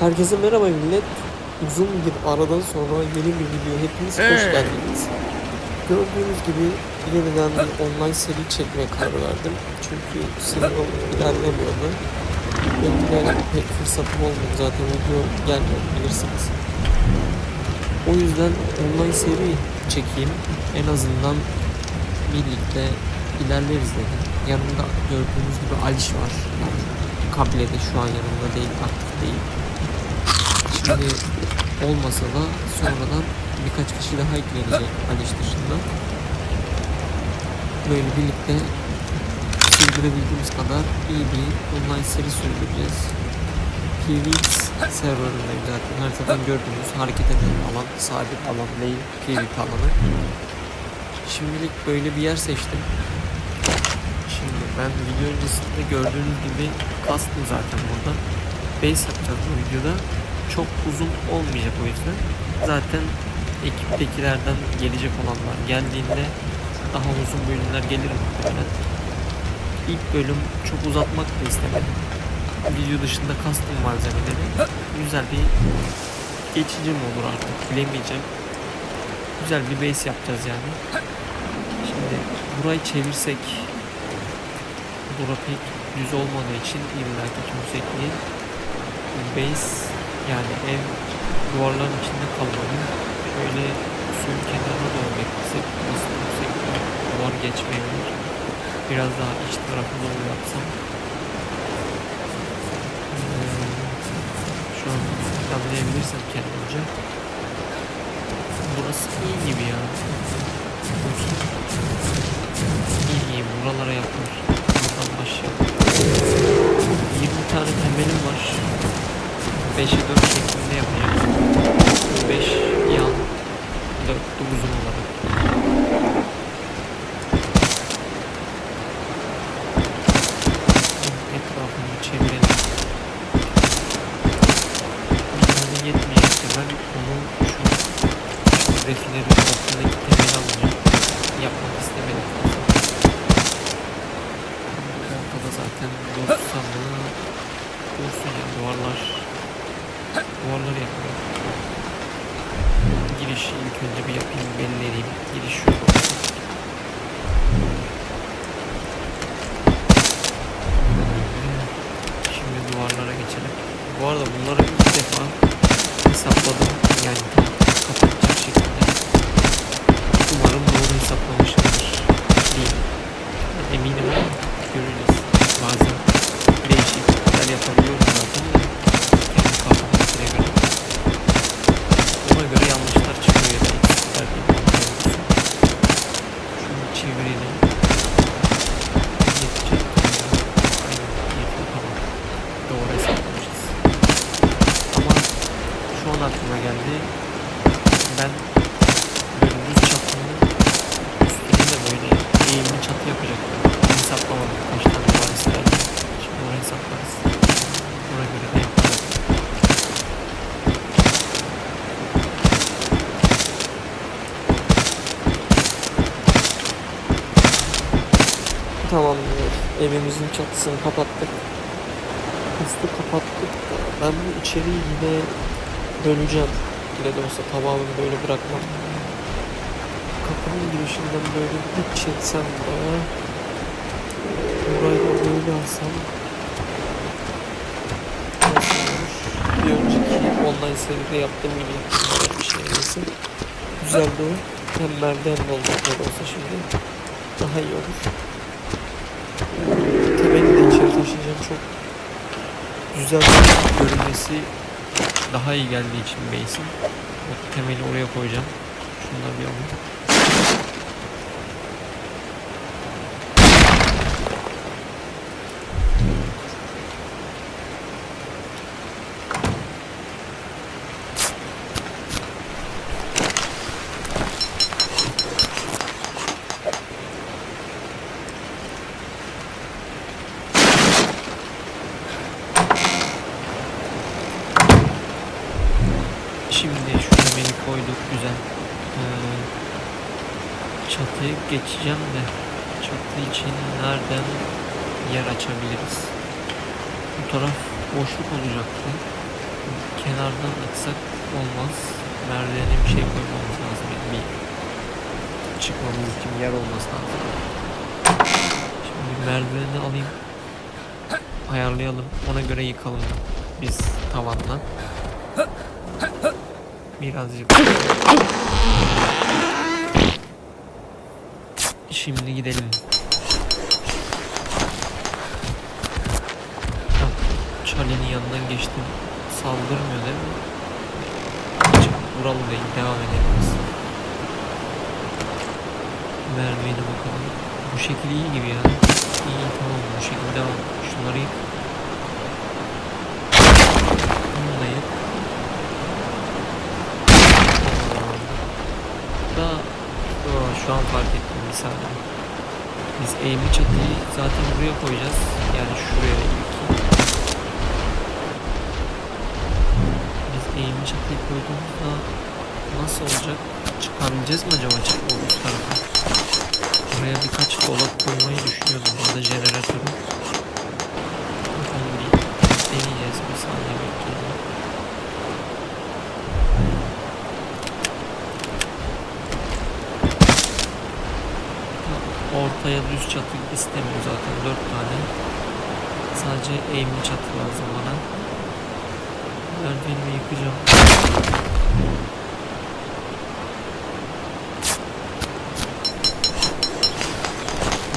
Herkese merhaba millet. Uzun bir aradan sonra yeni bir video hepiniz hoş geldiniz. Gördüğünüz gibi yeniden bir online seri çekmeye karar verdim. Çünkü sınavım ilerlemiyordu. Benim pek fırsatım olmadı zaten video gelmiyor bilirsiniz. O yüzden online seri çekeyim. En azından birlikte ilerleriz dedim. Yanımda gördüğünüz gibi Aliş var. Yani kabilede şu an yanımda değil, aktif değil. Şimdi olmasa da sonradan birkaç kişi daha eklenecek Aliş dışında. Böyle birlikte sürdürebildiğimiz kadar iyi bir online seri sürdüreceğiz. PVX serverındayım zaten. Haritadan gördüğünüz hareket eden alan, sabit alan değil, PvP alanı. Şimdilik böyle bir yer seçtim. Şimdi ben video öncesinde gördüğünüz gibi kastım zaten burada. Base yapacağız bu videoda. Çok uzun olmayacak o yüzden. Zaten ekiptekilerden gelecek olanlar geldiğinde daha uzun bölümler gelir muhtemelen. İlk bölüm çok uzatmak da istemedim. Video dışında kastım malzemeleri. Güzel bir geçici mi olur artık bilemeyeceğim. Güzel bir base yapacağız yani. Şimdi burayı çevirsek bura pek düz olmadığı için illaki yüksekliği base yani ev duvarların içinde kalmalı. Şöyle suyun kenarına doğru beklesek nasıl yüksek duvar geçmeyebilir. Biraz daha iç tarafı doğru yapsam. Ee, şu an planlayabilirsem kendimce. Burası iyi gibi ya. İyi iyi buralara yapılır. Buradan başlayalım. 20 tane temelim var. mexido no sistema. İlk önce bir yapayım belirleyeyim. Giriş şurada. Şimdi duvarlara geçelim. Bu arada bunları ilk defa hesapladım. Yani tam kapatacak şekilde. Umarım doğru hesaplamışımdır. Değil. Eminim ama göreceğiz. Bazen değişiklikler yapabiliyorum zaten de. Kendi kafamdakine göre. Ona göre yanlışlar çıkıyor ya da eksikler değil. Şunu çevirelim. Yetecek. Aynen yetiyor tamam. Doğru hesaplamışız. Ama şu an aklıma geldi. Ben böyle düz çatının üstünde böyle eğimli çatı yapacaktım. Hesaplamadım. Kaç tane var isterdim. Şimdi onu hesaplarız. Ona göre de yaparız. Tamamdır. Evimizin çatısını kapattık. Hızlı kapattık da ben bu içeriği yine döneceğim. Yine de olsa tamamını böyle bırakmam. Kapının girişinden böyle bir çeksem de burayı böyle alsam? Bir önceki online seride yaptığım gibi bir şey neyse. Güzeldi o. Hem merdiven de olsa şimdi daha iyi olur. Temeli de içeri taşıyacağım çok güzel görünmesi daha iyi geldiği için base'in. Temeli oraya koyacağım. Şunları bir alayım. Şimdi şu temeli koyduk güzel. Ee, çatıyı geçeceğim de çatı için nereden yer açabiliriz? Bu taraf boşluk olacaktı. kenardan atsak olmaz. Merdivene bir şey koymamız lazım. Yani bir çıkmamız için yer olması lazım. Şimdi merdiveni alayım. Ayarlayalım. Ona göre yıkalım biz tavanla. Birazcık. Şimdi gidelim. Charlie'nin yanından geçtim. Saldırmıyor değil mi? Vuralım değil. Devam edelim biz. Merdivene bakalım. Bu şekil iyi gibi ya. İyi tamam bu şekilde devam. Şunları yık. Bunu da yık. Da Aa, şu an fark ettim saniye. Biz eğimli çatıyı zaten buraya koyacağız. Yani şuraya ilk. Biz eğimli çatıyı koyduğumuzda nasıl olacak? Çıkabileceğiz mi acaba o üst tarafa? Buraya birkaç dolap koymayı düşünüyordum. Burada jeneratörü. Bakalım bir deneyeceğiz. Bir saniye bekleyelim. Ortaya düz çatı istemiyor zaten. Dört tane. Sadece eğimli çatı lazım bana. Merdivenimi yıkacağım.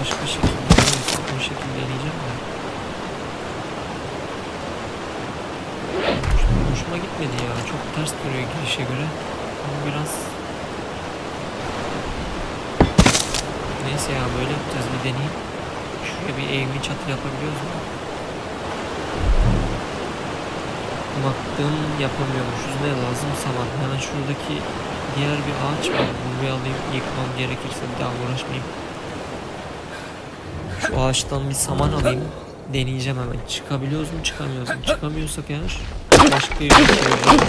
Başka şekilde o şekilde deneyeceğim de. Hoş- Hoşuma gitmedi ya. Çok ters duruyor girişe göre. Ama biraz Neyse ya böyle yapacağız bir deneyeyim. Şuraya bir eğimli çatı yapabiliyoruz mu? Baktım yapamıyormuşuz. Ne lazım? Saman. Hemen şuradaki diğer bir ağaç var. Bir alayım. Yıkmam gerekirse bir daha uğraşmayayım. Şu ağaçtan bir saman alayım. Deneyeceğim hemen. Çıkabiliyoruz mu? Çıkamıyoruz mu? Çıkamıyorsak eğer başka bir şey yapalım.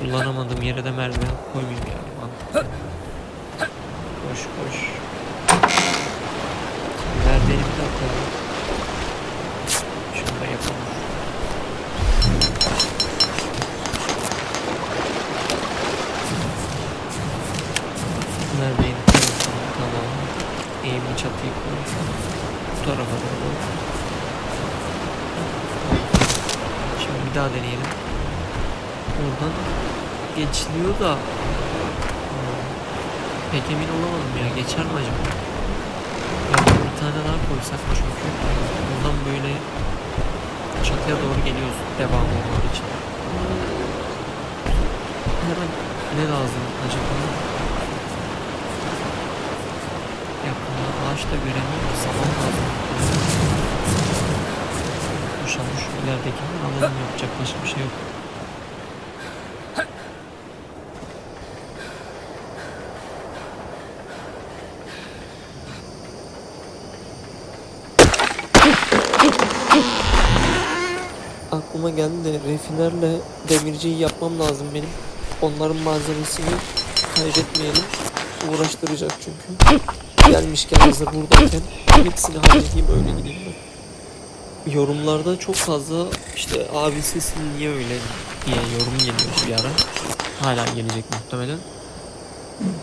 Kullanamadığım yere de merdiven koymayayım yani. Mantıklı. Koş koş. Merdiveni bir daha koyalım. Şunu da yapalım. Merdiveni koyalım. Tamam. Eğimli çatıyı koyalım. Bu tarafa doğru. Şimdi bir daha deneyelim. Oradan geçiliyor da pek emin olamadım ya. Geçer mi acaba? Ya bir tane daha koysak çünkü buradan böyle çatıya doğru geliyoruz devam olmadığı için. Hemen ne lazım acaba? Yakında ağaç da göremiyorum. Saman lazım. Koşalım şu ileridekinden alalım yapacak başka bir şey yok. Geldi de refinerle demirciyi yapmam lazım benim. Onların malzemesini kaybetmeyelim. Uğraştıracak çünkü. Gelmişken hazır buradayken hepsini halledeyim öyle gideyim ben. Yorumlarda çok fazla işte abi sesin niye öyle diye yorum geliyor bir ara. Hala gelecek muhtemelen.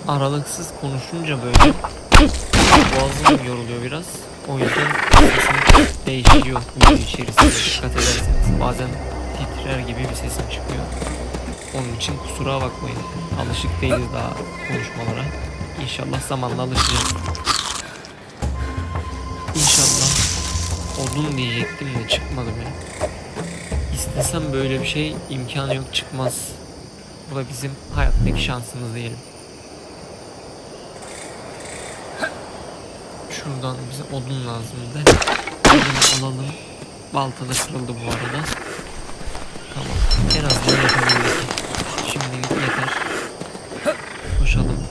Aralıksız konuşunca böyle boğazım yoruluyor biraz. O yüzden sesim değişiyor video içerisinde dikkat ederseniz. Bazen titrer gibi bir sesim çıkıyor. Onun için kusura bakmayın. Alışık değiliz daha konuşmalara. İnşallah zamanla alışacağız. İnşallah odun diyecektim de çıkmadı benim. İstesem böyle bir şey imkanı yok çıkmaz. Bu da bizim hayattaki şansımız diyelim. Şuradan bize odun lazımdı. Odunu alalım. Balta da kırıldı bu arada. En azından yapabildik. Şimdilik yeter. Koşalım.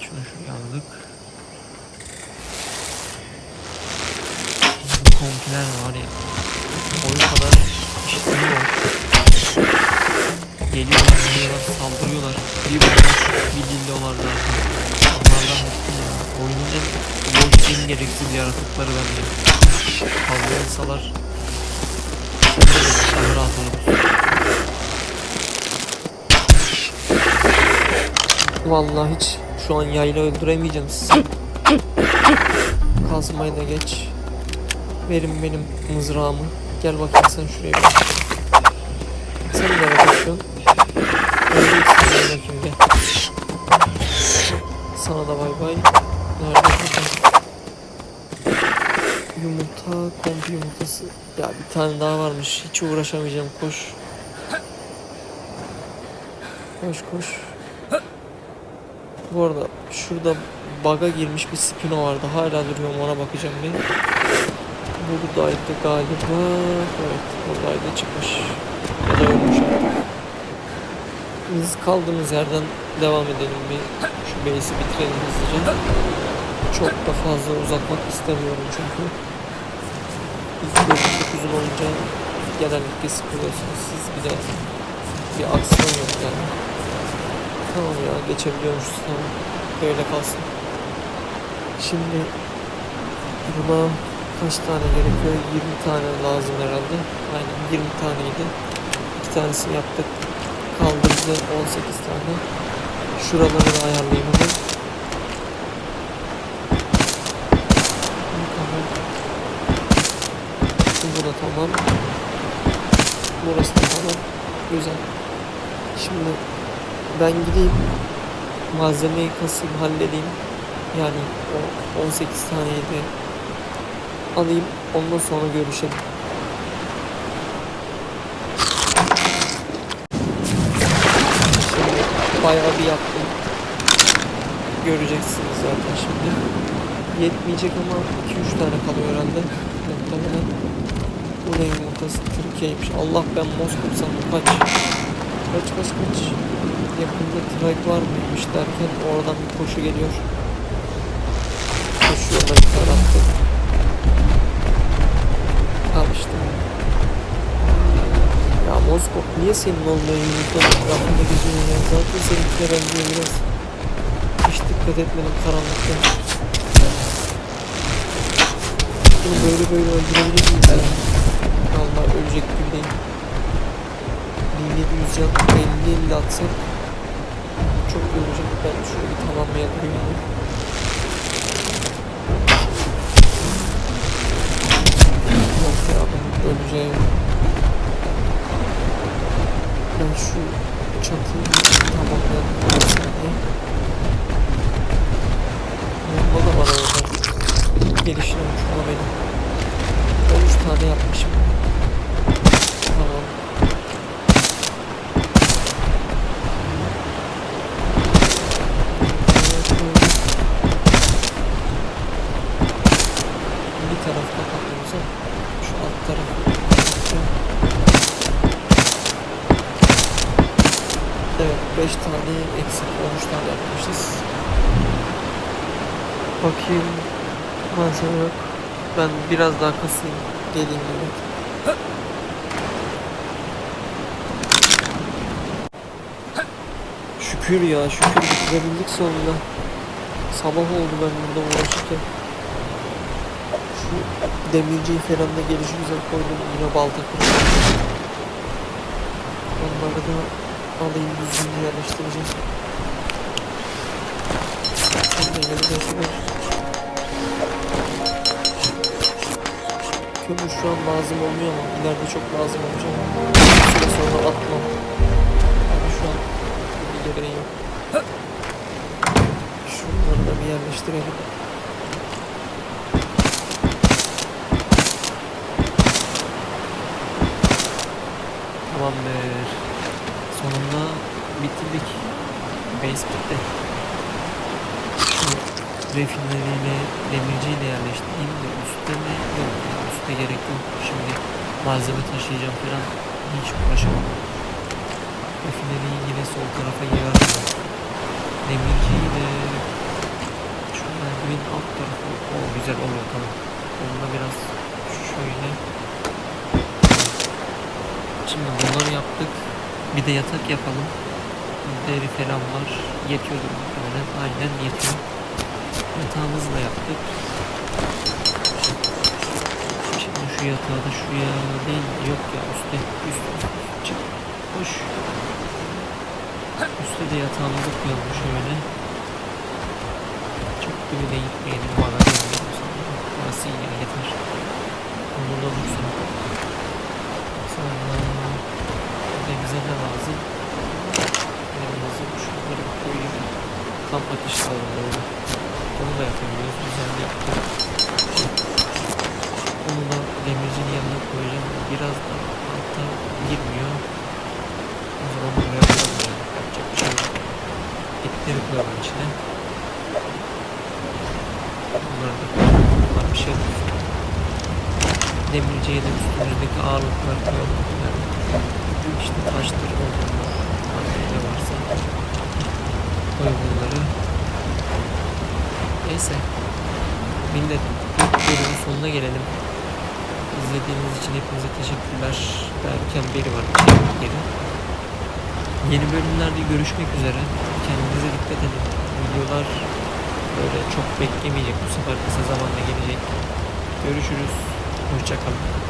Şunu şuraya aldık. Bu kompiler var ya. Oyun kadar işliyor. Geliyorlar, geliyorlar, saldırıyorlar. Bir bunlar, bir dildolar zaten. Onlardan bıktım ya. Oyunun en boş, en gereksiz yaratıkları bence. Kavga oluruz. Vallahi hiç şu an yayla öldüremeyeceğim sizi. Kazmayı da geç. Verin benim mızrağımı. Gel bakayım sen şuraya bir. Sen nereye bakıyorsun? Öleceksin gel. Sana da bay bay. Nerede? Yumurta, komp yumurtası. Ya bir tane daha varmış. Hiç uğraşamayacağım. Koş. Koş koş. Bu arada şurada baga girmiş bir spino vardı. Hala duruyorum ona bakacağım bir. Buradaydı galiba. Evet buradaydı çıkmış. Ya da ölmüş. Biz kaldığımız yerden devam edelim bir. Şu base'i bitirelim hızlıca. Çok da fazla uzatmak istemiyorum çünkü. Çok uzun olunca genellikle sıkılıyorsunuz siz bir de bir aksiyon yok yani. Tamam ya geçebiliyormuşuz tamam. Böyle kalsın. Şimdi buna kaç tane gerekiyor? 20 tane lazım herhalde. Aynen 20 taneydi. İki tanesini yaptık. Kaldı bize 18 tane. Şuraları da ayarlayayım hemen. Bu tamam. Da tamam. Burası da tamam. Güzel. Şimdi ben gideyim malzemeyi kasayım halledeyim. Yani o 18 taneyi de alayım ondan sonra görüşelim. Bayağı bir yaptım. Göreceksiniz zaten şimdi. Yetmeyecek ama 2-3 tane kalıyor herhalde. Muhtemelen. Bu da yumurtası Türkiye'ymiş. Allah ben Moskov sandım kaç. Kaç kaç kaç. Yakında trak var mıymış derken oradan bir koşu geliyor. Koşuyorlar bir tarafta. Al. Ya Moskov niye senin olmuyor yumurtanın etrafında geziyorsun ya? Zaten seninkiler benziyor biraz. Hiç dikkat etmedim karanlıkta. Bunu böyle böyle öldürebilir miyiz ya? Vallahi ölecek gibi değil. 1700 can 50 50 atsak çok iyi olacak. Ben şöyle bir tamamlaya durayım. Yok ya ben öleceğim. Ben şu çatıyı tamamlayalım. Bir. Bomba da var orada. Gelişine uçma benim. 13 tane yapmışım. Tamam. Bir taraf kapatıyoruz ama şu alt tarafı kapatacağım. Evet 5 tane eksik 13 tane yapmışız. Bakayım malzeme yok. Ben biraz daha kasayım geleyim gibi. Şükür ya şükür bitirebildik sonunda. Sabah oldu ben burada uğraşırken. Şu demirciyi falan da gelişi güzel koydum. Yine balta kırdım. Onları da alayım düzgün yerleştireceğim. Kömür şu an lazım olmuyor ama ileride çok lazım olacak. Süre sonra atmam. Yani şu an bir gereği yok. Şunları da bir yerleştirelim. Tamamdır. Sonunda bitirdik. Base bitti. Refineriyle demirciyle yerleştireyim de üstte mi? Yok ya üstte gerek yok. Şimdi malzeme taşıyacağım falan hiç uğraşamam. Refineriyi yine sol tarafa yığarım. Demirciyi de şu merdivenin alt tarafı o güzel oluyor tamam. Onu da biraz şöyle Şimdi bunları yaptık. Bir de yatak yapalım. Deri falan var. Yetiyordur muhtemelen. Aynen yetiyor. Yatağımızı da yaptık. Şimdi şu yatağı da şuraya değil. Yok ya üstte. Üst, üst, çık. Üstte de yatağımızı koyalım şöyle. Çok gitmeyelim. Bu arada bilmiyorum sanırım. Burası iyi yeter. Onu da dursun. Sonra de bize ne lazım? Lazım? Şunları koyayım. Kamp ateşi alalım. Onu da yapabiliyoruz. Güzel yaptık. Onu da demircinin yanına koyacağım. Biraz da alta girmiyor. O zaman buraya yani. Yapacak bir şey yok. Etleri koyalım içine. Bunları da koyalım. Bunlar bir şey. Demirciye de üstümüzdeki ağırlıklar koyalım. Yani işte taştır, artık ne varsa koy bunları. Neyse. Millet bölümün sonuna gelelim. İzlediğiniz için hepinize teşekkürler. Derken beri var. Geri. Yeni bölümlerde görüşmek üzere. Kendinize dikkat edin. Videolar böyle çok beklemeyecek. Bu sefer kısa zamanda gelecek. Görüşürüz. Hoşçakalın.